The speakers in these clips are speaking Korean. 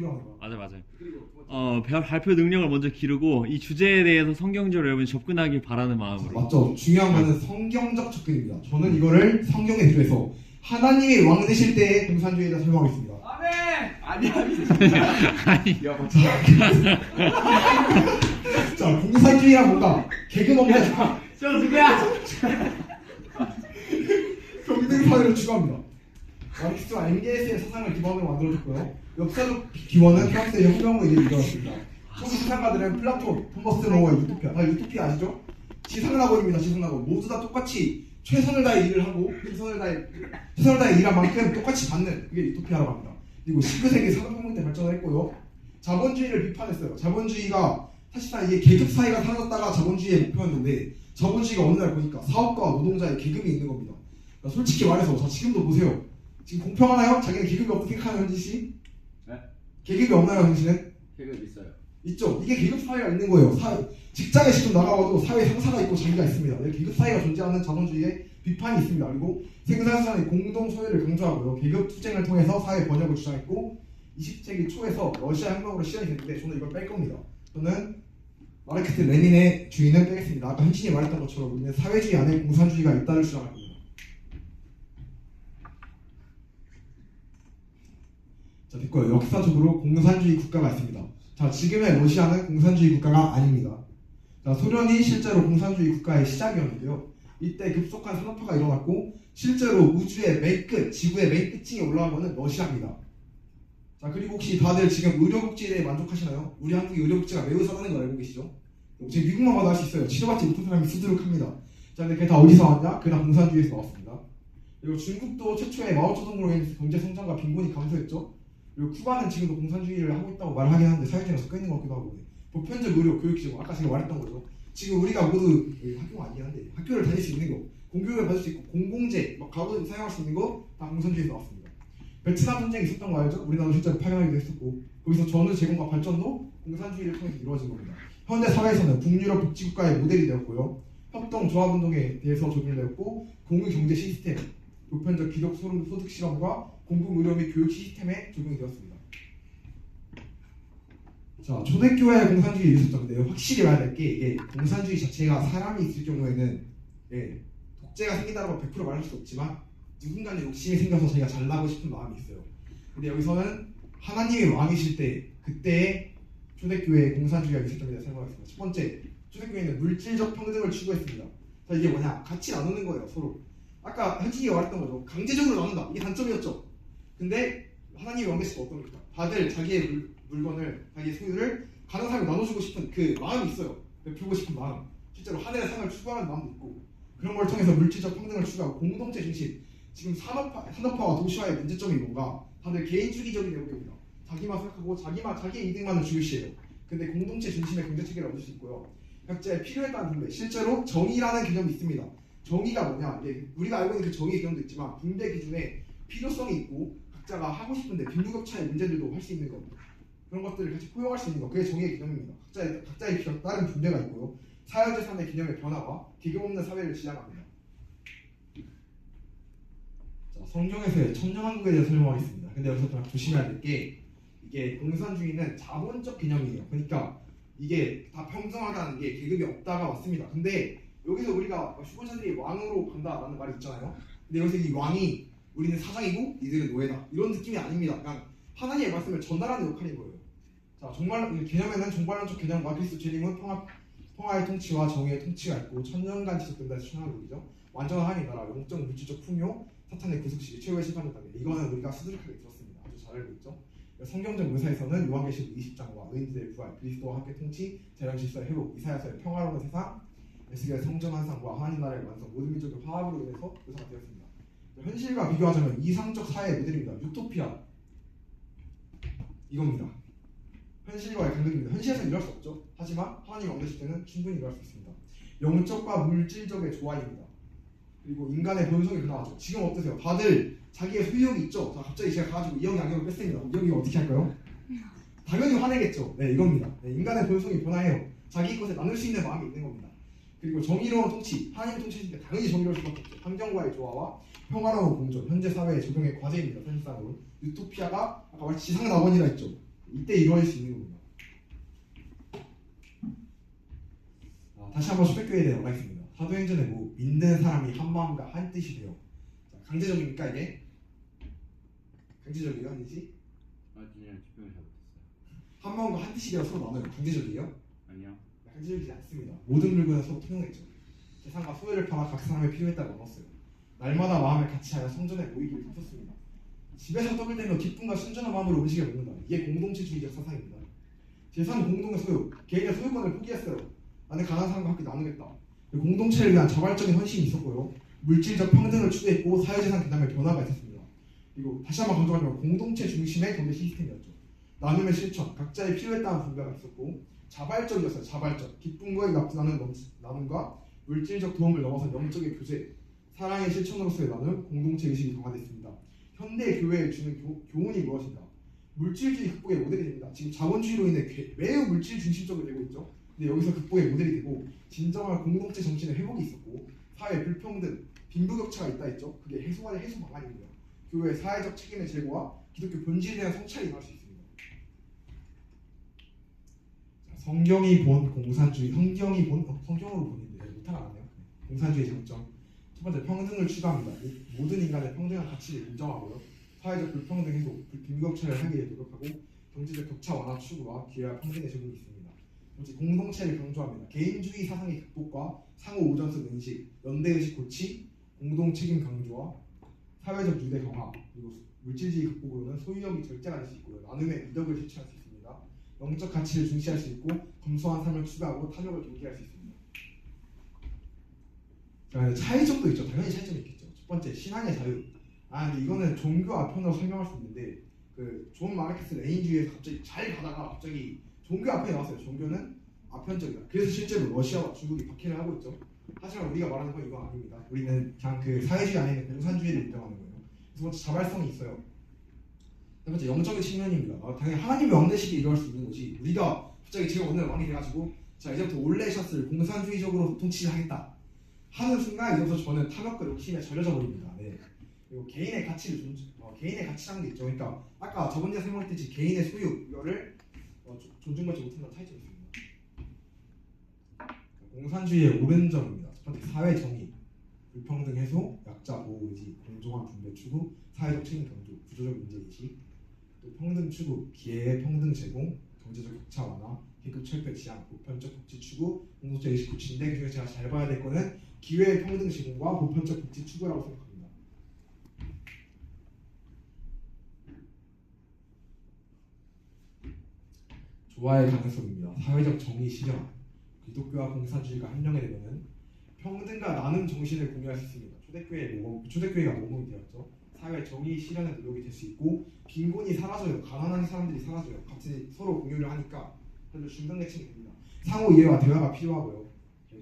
맞아 맞아. 그리고 두 번째. 어 별- 발표 능력을 먼저 기르고 이 주제에 대해서 성경적으로 여러분 접근하길 바라는 마음으로. 맞죠. 중요한 거는 성경적 접근입니다. 저는 이거를 성경에 비교해서 하나님의 왕 되실 때의 공산주의에 대해 설명하겠습니다. 아니 아니. 아니 야, 뭐 자, 공산주의란 뭔가 없는 저 누구야? 평등 사회를 추구합니다. 마르크스와 엥겔스의 사상을 기반으로 만들어졌고요. 역사적 기원은 프랑스의 혁명으로 이루어졌습니다. 초기 사상가들은 플라톤, 토머스 노어의 유토피아, 다 유토피아 아시죠? 지상낙원입니다. 지상낙원 모두 다 똑같이 최선을 다해 일을 하고 최선을 다해 최선을 다해 일한 만큼 똑같이 받는 그게 유토피아라고 합니다. 그리고 19세기 산업혁명 때 발전을 했고요. 자본주의를 비판했어요. 자본주의가 사실상 이게 계급 사회가 사라졌다가 자본주의의 목표였는데 자본주의가 어느 날 보니까 사업가와 노동자의 계급이 있는 겁니다. 그러니까 솔직히 말해서 자 지금도 보세요. 지금 공평하나요? 자기는 계급이 없다고 생각하는 현지 씨? 네? 계급이 없나요, 현지는? 계급 있어요. 있죠. 이게 계급 사회가 있는 거예요. 사 직장에 직접 나가봐도 사회 상사가 있고 자기가 있습니다. 네, 계급 사회가 존재하는 자본주의의 비판이 있습니다. 그리고 생산수단의 공동 소유를 강조하고요. 계급 투쟁을 통해서 사회 번영을 주장했고 20세기 초에서 러시아 혁명으로 시작이 됐는데 저는 이걸 뺄 겁니다. 저는 마르크스 레닌의 주의는 빼겠습니다. 아까 현진이 말했던 것처럼 우리는 사회주의 안에 공산주의가 있다를 주장할 겁니다. 자, 됐고요. 역사적으로 공산주의 국가가 있습니다. 자, 지금의 러시아는 공산주의 국가가 아닙니다. 자, 소련이 실제로 공산주의 국가의 시작이었는데요. 이때 급속한 산업화가 일어났고 실제로 우주의 맨 끝, 지구의 맨 끝층에 올라온 것은 러시아입니다. 자, 그리고 혹시 다들 지금 의료복지에 대해 만족하시나요? 우리 한국의 의료복지가 매우 싸다는 걸 알고 계시죠? 지금 미국만 가도 할 수 있어요. 치료받지 못한 사람이 수두룩합니다. 자, 근데 그게 다 어디서 왔냐? 그게 다 공산주의에서 나왔습니다. 그리고 중국도 최초의 마오쩌둥으로 인해서 경제 성장과 빈곤이 감소했죠. 그리고 쿠바는 지금도 공산주의를 하고 있다고 말하긴 하는데 사회주의가 섞여 있는 것 같기도 하고 보편적 의료 교육제공 아까 제가 말했던 거죠. 지금 우리가 모두 예, 학교가 아니긴 한데. 학교를 다닐 수 있는 거. 공교육을 받을 수 있고 공공재 막 가구 사용할 수 있는 거 다 공산주의에서 나왔습니다. 베트남 전쟁이 있었던 거 알죠? 우리나라 실제로 파견하기도 했었고 거기서 전후 제공과 발전도 공산주의를 통해서 이루어진 겁니다. 현대 사회에서는 북유럽 복지국가의 모델이 되었고요. 협동 조합운동에 대해서 적용되었고 공유 경제 시스템 보편적 기독 소득 실험과 공공 의료 및 교육 시스템에 적용이 되었습니다. 자, 초대교회 공산주의 있었죠. 근데 확실히 말해야 될 게 이게 공산주의 자체가 사람이 있을 경우에는 예, 독재가 생긴다고 100% 말할 수 없지만 누군가는 욕심이 생겨서 자기가 잘나고 싶은 마음이 있어요. 근데 여기서는 하나님의 왕이실 때 그때의 초대교회의 공산주의가 있었던 데 설명하겠습니다. 첫 번째, 초대교회는 물질적 평등을 추구했습니다. 자, 이게 뭐냐? 같이 나누는 거예요, 서로. 아까 현진이가 말했던 거죠. 강제적으로 나눈다. 이게 단점이었죠. 근데 하나님의 왕계시가 어떻습니까? 다들 자기의 물, 물건을, 자기의 소유를 가는 사람이 나눠주고 싶은 그 마음이 있어요. 베풀고 싶은 마음. 실제로 하늘의 상을 추구하는 마음도 있고 그런 걸 통해서 물질적 평등을 추구하고 공동체 중심. 지금 산업화, 산업화와 도시화의 문제점이 뭔가 다들 개인주의적인 내용입니다. 자기만 생각하고 자기만 자기의 이득만을 중시해요. 근데 공동체 중심의 경제 체계를 얻을 수 있고요. 각자의 필요에 따른 분배. 실제로 정의라는 개념이 있습니다. 정의가 뭐냐? 이게 우리가 알고 있는 그 정의 개념도 있지만 분배 기준에 필요성이 있고 각자가 하고 싶은데 빈부격차의 문제들도 할 수 있는 겁니다. 그런 것들을 같이 포용할 수 있는 거 그게 정의의 개념입니다. 각자의 각자의 다른 분배가 있고요. 사회재산의 개념의 변화와 계급 없는 사회를 지향합니다. 자, 성경에서의 천년왕국에 대해 설명하겠습니다. 근데 여기서 좀 조심해야 될 게 이게 공산주의는 자본적 개념이에요. 그러니까 이게 다 평등하다는 게 계급이 없다가 왔습니다. 근데 여기서 우리가 후보자들이 왕으로 간다라는 말이 있잖아요. 근데 여기서 이 왕이 우리는 사장이고 이들은 노예다 이런 느낌이 아닙니다. 그냥 하나님의 말씀을 전달하는 역할인 거예요. 자 정말 이 개념에는 정발론적 개념과 그리스도 재림은 평화 평화의 통치와 정의의 통치가 있고 천년간 지속된다 해서 추앙하는 얘기죠. 완전한 하나님 나라, 영적 물질적 풍요, 사탄의 구속시기, 최후의 심판이다. 이거는 우리가 수두룩하게 들었습니다. 아주 잘 알고 있죠. 성경적 묘사에서는 요한계시록 20장과 의인들의 부활, 그리스도와 함께 통치, 재난 질서의 회복, 이사야서의 평화로운 세상, 에스겔 성전 환상과 하나님 나라의 완성, 모든 민족의 화합으로 인해서 묘사가 되었습니다. 현실과 비교하자면 이상적 사회의 모델입니다. 유토피아 이겁니다. 현실과의 간극입니다. 현실에서는 이럴 수 없죠. 하지만 하나님 왕되실 때는 충분히 이럴 수 있습니다. 영적과 물질적의 조화입니다. 그리고 인간의 본성이 변화하죠. 지금 어떠세요? 다들 자기의 소유욕이 있죠. 자, 갑자기 제가 가지고 이형 양형을 뺐습니다. 이 형이 어떻게 할까요? 당연히 화내겠죠. 네, 이겁니다. 네, 인간의 본성이 변화해요. 자기 것에 나눌 수 있는 마음이 있는 겁니다. 그리고 정의로운 통치, 하나님의 통치실 때 당연히 정의로울 수밖에 없죠. 환경과의 조화와 평화로운 공존, 현재 사회의 적용의 과제입니다. 사실상으로 유토피아가 아까 말 지상 낙원이라 했죠. 이때 이루어질 수 있는 겁니다. 아, 다시 한번 초대교회에 대해 말하겠습니다. 사도행전에 뭐 믿는 사람이 한 마음과 한 뜻이 되어 자, 강제적입니까 이게? 강제적이에요 아니지? 아 집중을 잘못했어요. 한 마음과 한 뜻이 되어 서로 나눠요. 강제적이에요? 아니요. 강제적이지 않습니다. 모든 물건은 서로 통용했죠. 재산과 소유를 팔아 각 사람의 필요에 따라 나눴어요. 날마다 마음을 같이 하여 성전에 모이기를 다퉜습니다. 집에서 떡을 떼며 기쁨과 순전한 마음으로 음식을 먹는다. 이게 공동체주의적 사상입니다. 재산 공동의 소유, 개인의 소유권을 포기했어요. 나는 가난한 사람과 함께 나누겠다. 공동체를 위한 자발적인 헌신이 있었고요. 물질적 평등을 추구했고 사회재산 개념의 변화가 있었습니다. 그리고 다시 한번 강조하지만 공동체 중심의 경제 시스템이었죠. 나눔의 실천, 각자의 필요에 따른 분배가 있었고 자발적이었어요. 자발적. 기쁨과 넘- 나눔과 물질적 도움을 넘어서 영적의 교제, 사랑의 실천으로서의 나눔, 공동체 의식이 강화됐습니다. 현대 교회에 주는 교, 교훈이 무엇인가? 물질주의 극복의 모델이 됩니다. 지금 자본주의로 인해 개- 매우 물질 중심적으로 되고 있죠. 근데 여기서 극복의 모델이 되고 진정한 공동체 정신의 회복이 있었고 사회 불평등, 빈부격차가 있다 했죠. 그게 해소와의 해소 방안입니다. 교회의 사회적 책임의 제고와 기독교 본질에 대한 성찰이 일어날 수 있습니다. 자, 성경이 본 공산주의, 성경이 본 어, 성경으로 본인데 못하나 않네요. 공산주의 장점. 첫 번째 평등을 추구합니다. 모- 모든 인간의 평등한 가치를 인정하고요. 사회적 불평등 해소, 하기 위해 노력하고 경제적 격차 완화 추구와 기회와 평등의 제공이 있습니다. 두 공동체를 강조합니다. 개인주의 사상의 극복과 상호 우선성 인식, 연대 의식 고치, 공동 책임 강조와 사회적 유대 강화 그리고 물질주의 극복으로는 소유욕이 절제가 될수 있고요. 나눔의 이덕을 실천할 수 있습니다. 영적 가치를 중시할 수 있고 검소한 삶을 추구하고 탐욕을 경계할 수 있습니다. 자, 차이점도 있죠. 당연히 차이점이 있겠죠. 첫 번째 신앙의 자유. 아 근데 이거는 종교 아편으로 설명할 수 있는데 그존 마르케스 레인주의에서 갑자기 잘 가다가 갑자기 종교 앞에 나왔어요. 종교는 아편적이다. 그래서 실제로 러시아와 중국이 박해를 하고 있죠. 하지만 우리가 말하는 건 이건 아닙니다. 우리는 그냥 그 사회주의 안에 있는 공산주의를 인정하는 거예요. 두 번째 자발성이 있어요. 세 번째 영적인 측면입니다. 아, 당연히 하나님의 왕대식이 일어날 수 있는 거지. 우리가 갑자기 제가 오늘 왕이 돼가지고 자 이제부터 올레샷을 공산주의적으로 통치를 하겠다 하는 순간 이제부터 저는 탐욕과 욕심에 절여져 버립니다. 네. 그리고 개인의 가치를 존중, 어, 개인의 가치라는 게 있죠. 그러니까 아까 저번에 설명했듯이 개인의 소유 이거를 어, 조- 존중받지 못한다는 차이점이 있습니다. 공산주의의 옳은 점입니다. 첫 번째 사회 정의, 불평등 해소, 약자 보호 의지, 공정한 분배 추구, 사회적 책임 강조, 구조적 문제 인식, 또 평등 추구, 기회의 평등 제공, 경제적 격차 완화, 계급 철폐 지향, 보편적 복지 추구, 공동체 의식 고치인데 그중에 제가 잘 봐야 될 거는 기회의 평등 제공과 보편적 복지 추구라고 생각합니다. 조화의 가능성입니다. 사회적 정의 실현, 기독교와 공산주의가 한명이 되면은 평등과 나눔 정신을 공유할 수 있습니다. 초대교회 모범, 초대교회가 모범이 되었죠. 사회 정의 실현의 노력이 될 수 있고 빈곤이 사라져요. 가난한 사람들이 사라져요. 같이 서로 공유를 하니까 아주 중간계층이 됩니다. 상호 이해와 대화가 필요하고요.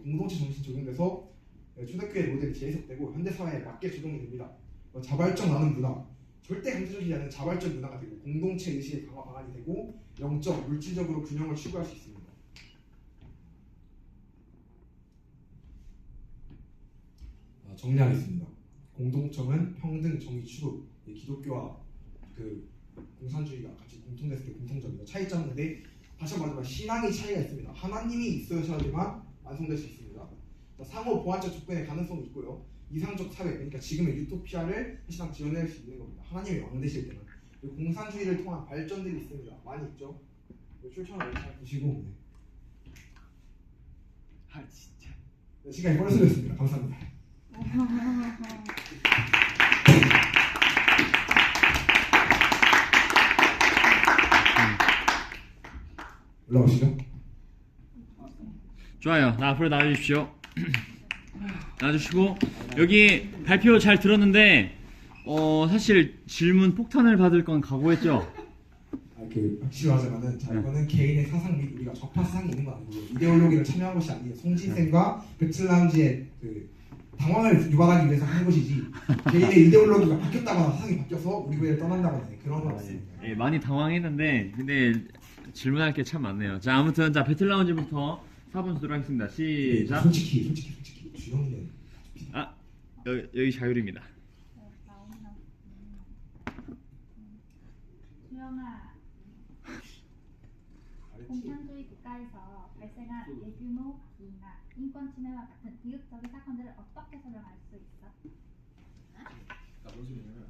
공동체 정신 적용돼서 초대교회 모델이 재해석되고 현대 사회에 맞게 적용이 됩니다. 어, 자발적 나눔 문화, 절대 강제적이지 않은 자발적 문화가 되고 공동체 의식의 강화 방안이 되고 영적, 물질적으로 균형을 추구할 수 있습니다. 아, 정리하겠습니다. 공동점은 평등, 정의, 추구, 이 기독교와 그 공산주의가 같이 공통됐을 때 공통점입니다. 차이점인데 다시 한번 말하지만 신앙의 차이가 있습니다. 하나님이 있으셔야지만 완성될 수 있습니다. 자, 상호 보완적 조건의 가능성이 있고요. 이상적 사회, 그러니까 지금의 유토피아를 사실상 지어낼 수 있는 겁니다. 하나님이 왕 되실 때는. 공산주의를 통한 발전들이 있습니다. 많이 있죠. 출처를 잘 보시고 네. 아 진짜. 네, 시간이 벌써 됐습니다. 감사합니다. 올라오시죠. 좋아요. 나 앞으로 나와주십시오. 나와주시고 여기 발표 잘 들었는데 어 사실 질문 폭탄을 받을 건 각오했죠. 아, 그 확실하자면은 자 이거는 개인의 사상 및 우리가 적파 사상이 있는 거 아니고 이데올로기를 참여한 것이 아니에요. 송진생과 배틀라운지의 그 당황을 유발하기 위해서 하는 것이지 개인의 이데올로기가 바뀌었다거나 사상이 바뀌어서 우리 교회를 떠난다거나 그런 건 없습니다. 예, 많이 당황했는데 근데 질문할 게 참 많네요. 자 아무튼 자 배틀 라운지부터 4분 주도록 하겠습니다. 시작. 네, 솔직히 솔직히 솔직히 주영이는 아 여기, 여기 자율입니다. 수영아 공산주의 국가에서 발생한 대규모 비나 인권 침해와 같은 비극적인 사건들을 어떻게 설명할 수 있어? 그러니까 무슨 소리냐면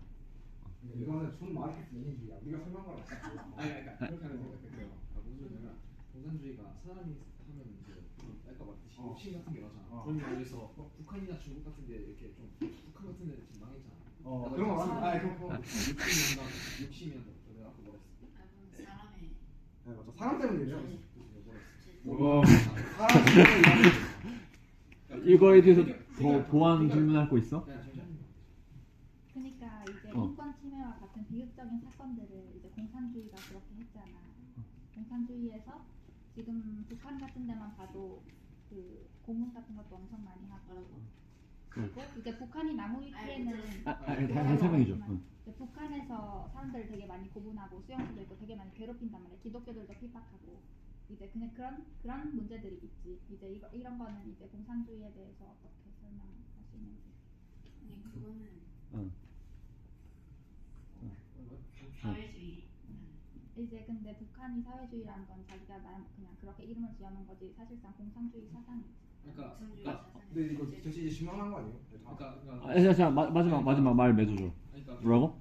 이거는 손 마르크스 얘기야. 우리가 설명한 같이. 아니 그러니까 그렇게 하는 생각했어요. 아, 무슨 소리냐면 공산주의가 사람이 하면 이제 아까 말했듯이 어. 욕심 같은 게 나잖아. 어. 그러면 여기서 어, 북한이나 중국 같은 데 이렇게 좀 북한 같은 데는 지금 망했잖아. 어, 그런 거 맞아. 아, 그런 거. 욕심이 한다. 욕심이 한다. 내가 아까 뭐랬어? 사람의 네, 맞아. 사람 때문에 이래요. 뭐랬어? 사람 때문에 이거에 대해서 더 보완 질문할 거 있어? 야, 잠시만. 그러니까 이제 어. 인권 침해와 같은 비극적인 사건들을 이제 공산주의가 그렇게 했잖아. 공산주의에서 지금 북한 같은 데만 봐도 그 고문 같은 것도 엄청 많이 하고 그리고 이제 북한이 나무 위키에는 아, 아, 다, 다 설명해 줘. 응. 이제 북한에서 사람들을 되게 많이 고분하고 수용소도 있고 되게 많이 괴롭힌단 말이야. 기독교들도 핍박하고 이제 그냥 그런 그런 문제들이 있지. 이제 이거 이런 거는 이제 공산주의에 대해서 어떻게 아니 그거는. 사회주의 이제 근데 북한이 사회주의라는 건 자기가 나 그냥 그렇게 이름을 지어놓은 거지 사실상 공산주의 사상이지. 그러니까 그러니까 근데 이거 대체 이제 실망한 거 아니에요? 그러니까 그러니까 아, 자, 자, 마, 마지막 마지막 말 맺어줘. 그러니까 뭐라고?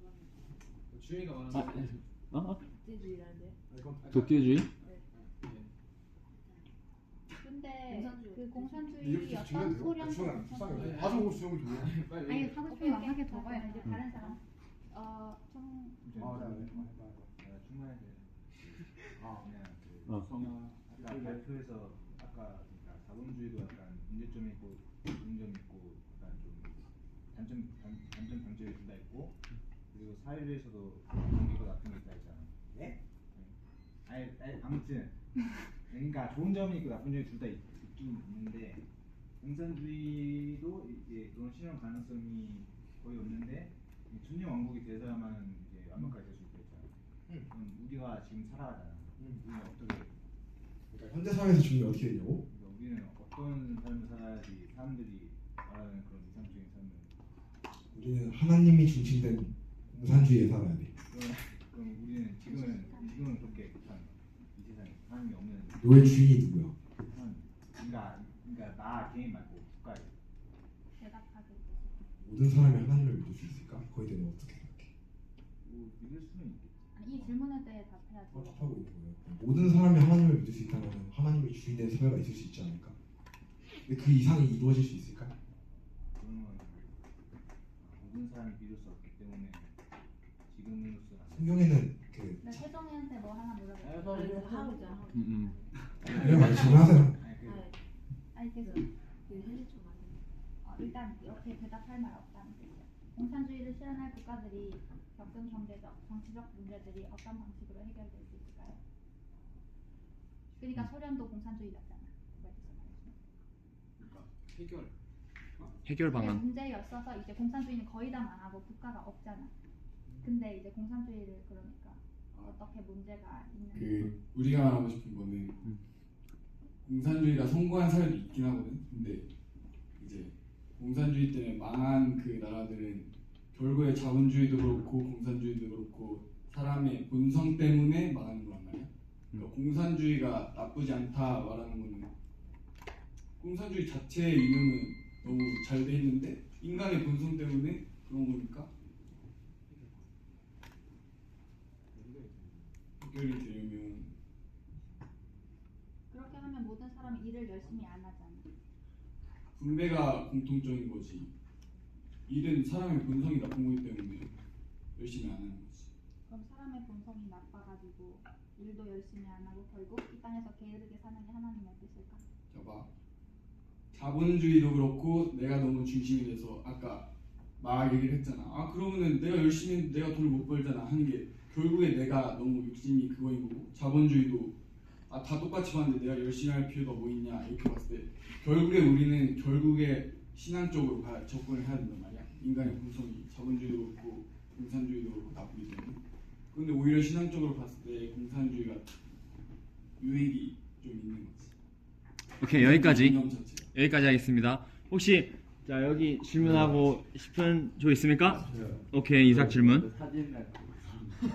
그거는 주영이가 말하는 아, 거 어? 어? 독재주의라는데. 이건 독재주의? 근데 공산주의. 그 어떤? 소련 주영아, 불쌍해. 아주 수영이 좋아. 빨리 아니. 하고 싶은 거 하게 더 봐야 이제 다른 사람. 어좀 아, 네, 네. 내가 충분히 아, 그냥 그 어. 성 아까 발표에서 아까 그러니까 자본주의도 약간 문제점이 있고 좋은 점이 있고 약간 좀 단점 단, 단점 장점이 둘다 있고 그리고 사회주의에서도 좋은 게 있고 나쁜 게 있다 했잖아. 네? 아니, 아니 아무튼 그러니까 좋은 점이 있고 나쁜 점이 둘 다 있 긴 있는데 공산주의도 이제 그런 실현 가능성이 거의 없는데 이 천년 왕국이 되서야만 이제 완벽하게 될수 있다 했잖아. 응. 그럼 우리가 지금 살아가잖아. 응. 우리는 어떻게 그러니까 현대 사회에서 중요이 어떻게 되냐고? 그러니까 우리는 어떤 삶을 살아야지 사람들이 말하는 그런 이상적인 삶을 우리는 하나님이 중심된 공산주의에 살아야 돼. 그럼, 그럼 우리는 지금은 지금은 그렇게 거야. 이 세상에 하나님이 없는 너의 주인이 누구야? 하나님. 그러니까 그러니까 나 개인 말고 국가에 대답하게. 모든 사람이 하나님을 믿을 수 있을까? 거기에 대해 어떻게 생각해? 뭐 믿을 수는 있겠지. 아니 이 질문에 대해 답해야지. 어, 답하고 있는 거예요. 모든 사람이 하나님을 믿을 수 있다면 하나님이 주인된 사회가 있을 수 있지 않을까? 근데 그 이상이 이루어질 수 있을까? 건 모든 사람이 믿을 수 없기 때문에 지금으로서는 안 돼. 성경에는 그나 세종이한테 뭐 하나 물어볼게. 아, 있잖아 하고 음, 음. 이런 말 질문하세요. 아니 그 계속 그 현실 어, 일단 이렇게 대답할 말 없다는 뜻이야. 공산주의를 실현할 국가들이 겪은 경제적, 정치적 문제들이 어떤 방식으로 해결될 수 있을까요? 그러니까 소련도 공산주의였잖아. 그러니까 해결 해결 근데 방안. 문제였어서 이제 공산주의는 거의 다 망하고 국가가 없잖아. 근데 이제 공산주의를 그러니까 어떻게 문제가 있는지. 그 우리가 말하고 싶은 거는 공산주의가 성공한 사례도 있긴 하거든. 근데 이제 공산주의 때문에 망한 그 나라들은 결국에 자본주의도 그렇고 공산주의도 그렇고 사람의 본성 때문에 망하는 말이야. 그러니까 공산주의가 나쁘지 않다 말하는 거는 공산주의 자체의 이념은 너무 잘 돼 있는데 인간의 본성 때문에 그런 거니까 해결이 되려면 그렇게 하면 모든 사람이 일을 열심히 안. 분배가 공통적인 거지. 일은 사람의 본성이 나쁜 거기 때문에 열심히 안 하는 거지. 그럼 사람의 본성이 나빠가지고 일도 열심히 안 하고 결국 이 땅에서 게으르게 사는 게 하나님의 뜻일까? 자 봐. 자본주의도 그렇고 내가 너무 중심이 돼서 아까 막 얘기를 했잖아. 아 그러면은 내가 열심히 내가 돈을 못 벌잖아 하는 게 결국에 내가 너무 욕심이 그거인 거고 자본주의도 아 다 똑같이 봤는데 내가 열심히 할 필요가 뭐 있냐 이렇게 봤을 때 결국에 우리는 결국에 신앙 쪽으로 가, 접근을 해야 된단 말이야. 인간의 본성이 자본주의도 그렇고 공산주의도 그렇고 나쁘기 때문에. 근데 오히려 신앙 쪽으로 봤을 때 공산주의가 유익이 좀 있는 거지. 오케이 여기까지. 여기까지 하겠습니다. 혹시 자 여기 질문하고 싶은 조 있습니까? 오케이 이삭 질문. 사진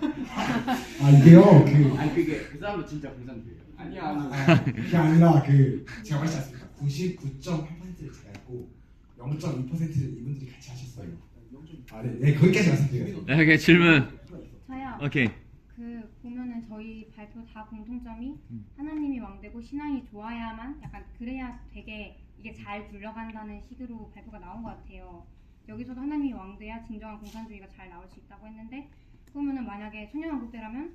아 이게요 그 아니 그게 그 사람도 진짜 공산주의예요. 아니야 아니야. 아, 그게 아니라 그 제가 말했지 않습니까? 99.8%를 제가 했고 0.2%는 이분들이 같이 하셨어요. 아, 네, 네 거기까지 말씀드려요. 네, 오케이 질문. 저요. 오케이. 그 보면은 저희 발표 다 공통점이 음. 하나님이 왕되고 신앙이 좋아야만 약간 그래야 되게 이게 잘 굴러간다는 식으로 발표가 나온 것 같아요. 여기서도 하나님이 왕돼야 진정한 공산주의가 잘 나올 수 있다고 했는데 그러면은 만약에 천년왕국 때라면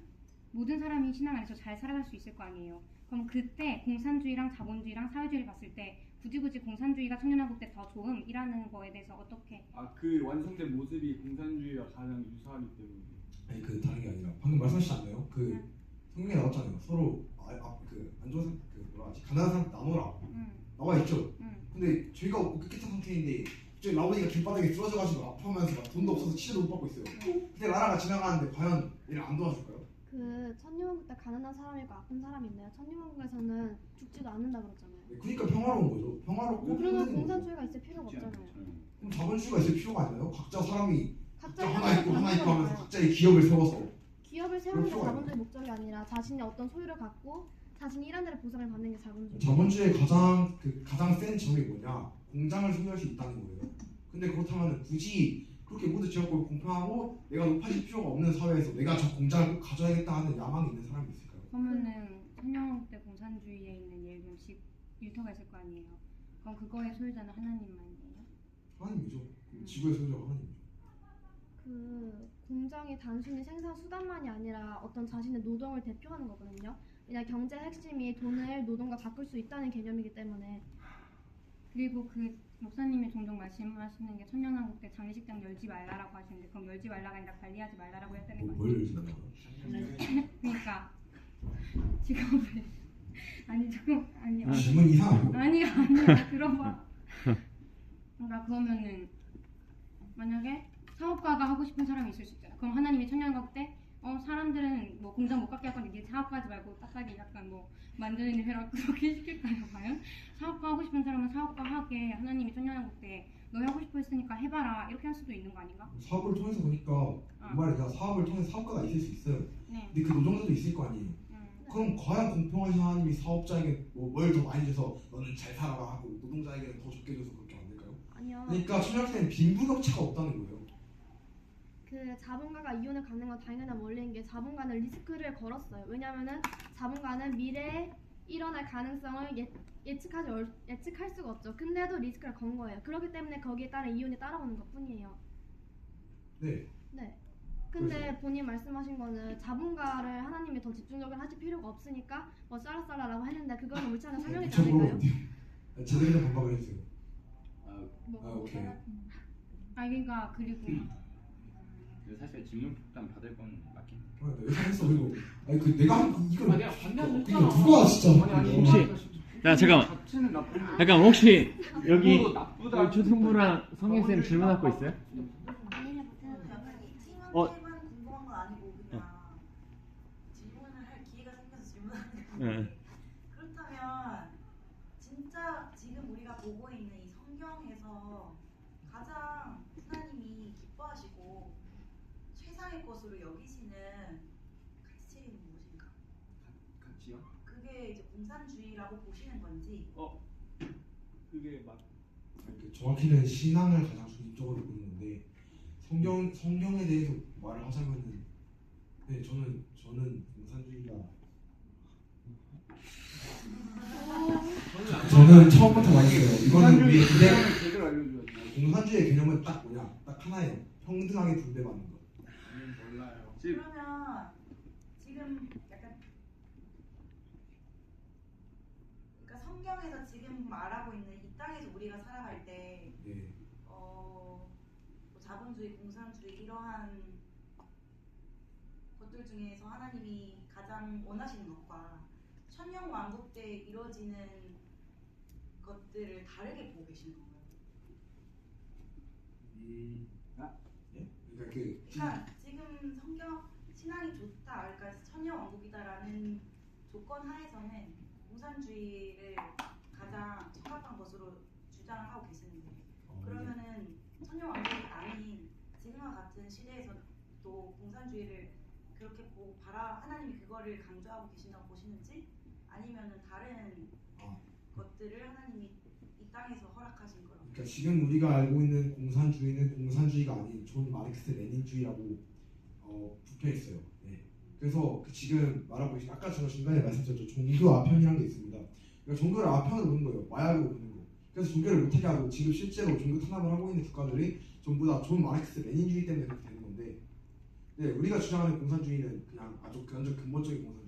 모든 사람이 신앙 안에서 잘 살아갈 수 있을 거 아니에요. 그럼 그때 공산주의랑 자본주의랑 사회주의를 봤을 때 굳이 굳이 공산주의가 천년왕국 때 더 좋음이라는 거에 대해서 어떻게 아 그 완성된 모습이 공산주의와 가장 유사하기 때문에. 아니 그 다른 게 아니라 방금 말씀하시지 않나요? 그 성경에 나왔잖아요. 서로 아그안 좋은 그 뭐라 하지 가난한 사람 나눠라 음, 나와 있죠. 음. 근데 저희가 뭐 깨끗한 상태인데 저희 라온이가 길바닥에 쓰러져가지고 아파하면서 막 돈도 없어서 치료도 못 받고 있어요. 근데 나라가 지나가는데 과연 얘를 안 도와줄까요? 그 천년왕국 때 가난한 사람이고 아픈 사람이 있나요? 천년왕국에서는 죽지도 않는다 그랬잖아요. 네, 그러니까 평화로운 거죠. 평화롭고 그러면 평등한 거죠. 공산주의가 있을 필요가 없잖아요. 그럼 자본주의가 있을 필요가 있나요? 각자 사람이 각자 각자 하나 있고 하나 있고 하면서. 각자의 기업을 세워서 기업을 세우는 게 자본주의 목적이 아니라 자신의 어떤 소유를 갖고 자신이 일한 데를 보상을 받는 게 자본주의. 자본주의의 가장 그 가장 센 점이 뭐냐? 공장을 소유할 수 있다는 거예요. 근데 그렇다면 굳이 그렇게 모두 지역을 공평하고 내가 높아질 필요가 없는 사회에서 내가 저 공장을 꼭 가져야겠다 하는 야망이 있는 사람이 있을까요? 그러면은 때 공산주의에 있는 예를 들면 집 일터가 있을 거 아니에요. 그럼 그거의 소유자는 하나님만이에요? 하나님이죠. 그 지구의 소유자가 하나님이죠. 그 공장이 단순히 생산 수단만이 아니라 어떤 자신의 노동을 대표하는 거거든요. 왜냐 경제 핵심이 돈을 노동과 바꿀 수 있다는 개념이기 때문에 그리고 그 목사님이 종종 말씀하시는 게 천년왕국 때 장례식장 열지 말라라고 하시는데 그럼 열지 말라가 아니라 관리하지 말라라고 했다는 거 뭐, 아니에요? 뭘 열지 그러니까 직업을 아니 조금 아니요 질문 이상하고. 아니야 아니야 들어봐 그러니까 그러면은 만약에 사업가가 하고 싶은 사람이 있을 수 있잖아. 그럼 하나님이 천년왕국 때 어, 사람들은 뭐 공장 못 갖게 할 건데 네 사업가하지 말고 딱딱이 약간 뭐 만드는 일 해라. 그렇게 시킬까요 과연? 사업가 하고 싶은 사람은 사업가 하게 하나님이 천년왕국 때너 하고 싶어 했으니까 해봐라 이렇게 할 수도 있는 거 아닌가? 사업을 통해서 보니까 아. 이 말이야 사업을 통해서 사업가가 있을 수 있어요. 네 근데 그 노동자도 있을 거 아니에요. 음. 그럼 과연 공평하신 하나님이 사업자에게 뭐뭘더 많이 줘서 너는 잘 살아라 하고 노동자에게는 더 적게 줘서 그렇게 안 될까요? 아니요. 그러니까 천년왕국에는 빈부격차가 없다는 거예요. 그 자본가가 이혼을 가는 건 당연한 원리인 게 자본가는 리스크를 걸었어요. 왜냐면은 자본가는 미래에 일어날 가능성을 예, 예측하지 얼- 예측할 수가 없죠. 근데도 리스크를 건 거예요. 그렇기 때문에 거기에 따른 이혼이 따라오는 것 뿐이에요. 네. 네. 근데 본인 말씀하신 거는 자본가를 하나님이 더 집중적으로 하실 필요가 없으니까 뭐 쌀라쌀라라고 했는데 그거는 저보고 않을까요? 어때요? 제대로 된 반박을 해주세요. 아, 아 오케이. 아 그러니까 그리고 근데 사실 질문 폭탄 받을 건 맞긴. 해. 아, 나 예상했어 그리고 아니 그 내가 한 이걸 아니야, 반대하는 이거 했잖아. 누가 진짜 아니 아니 혹시- 혹시 야, 잠깐만. 자체는 나쁜 잠깐 혹시 여기 나쁘다. 우리 초등부랑 성인 쌤 질문할 거 있어요? 어. 팀원만 궁금한 건 아니고 그냥 질문을 할 기회가 생겨서 질문하는 건데 네. 그렇다면 진짜 지금 우리가 보고 있는 이 성경에서 가장 하나님이 기뻐하시고 최상의 것으로 여기시는 가치는 무엇인가? 같이요? 그게 이제 공산주의라고 보시는 건지 그게 맞. 아니, 그 정확히는 신앙을 가장 중립적으로 보는 건데 성경 성경에 대해서 말을 하자면은 네 저는 저는 공산주의가 저는 처음부터 말했어요. 이거는 우리 근데 제대로. 공산주의 개념은 딱 뭐냐 딱 하나예요. 평등하게 분배받는 거. 몰라요. 그러면 지금 약간 그러니까 성경에서 지금 말하고 있는 이 땅에서 우리가 살아갈 때 네. 어, 뭐 자본주의, 공산주의 이러한 것들 중에서 하나님이 가장 원하시는 것과 천년 왕국 때 이루어지는 것들을 다르게 보고 계시는 건가요? 예? 그러니까 그 그러니까 신앙이 좋다, 그러니까 천년 왕국이다라는 조건 하에서는 공산주의를 가장 적합한 것으로 주장을 하고 계시는데 어, 그러면은 천년 왕국이 아닌 지금과 같은 시대에서 또 공산주의를 그렇게 보, 바라 하나님이 그거를 강조하고 계신다고 보시는지 아니면은 다른 아. 것들을 하나님이 이 땅에서 허락하신 거라고 그러니까 지금 우리가 알고 있는 공산주의는 공산주의가 아닌 존 마르크스 레닌주의라고 어, 부패했어요. 네. 그래서 그 지금 말하고 계신 아까 제가 중간에 말씀드렸죠 종교 아편이라는 게 있습니다. 그러니까 종교를 아편으로 보는 거예요. 마약으로 보는 거. 그래서 종교를 못하게 하고 지금 실제로 종교 탄압을 하고 있는 국가들이 전부 다 존 마르크스 레닌주의 때문에 그렇게 되는 건데 네, 우리가 주장하는 공산주의는 그냥 아주 완전 근본적인 공산주의.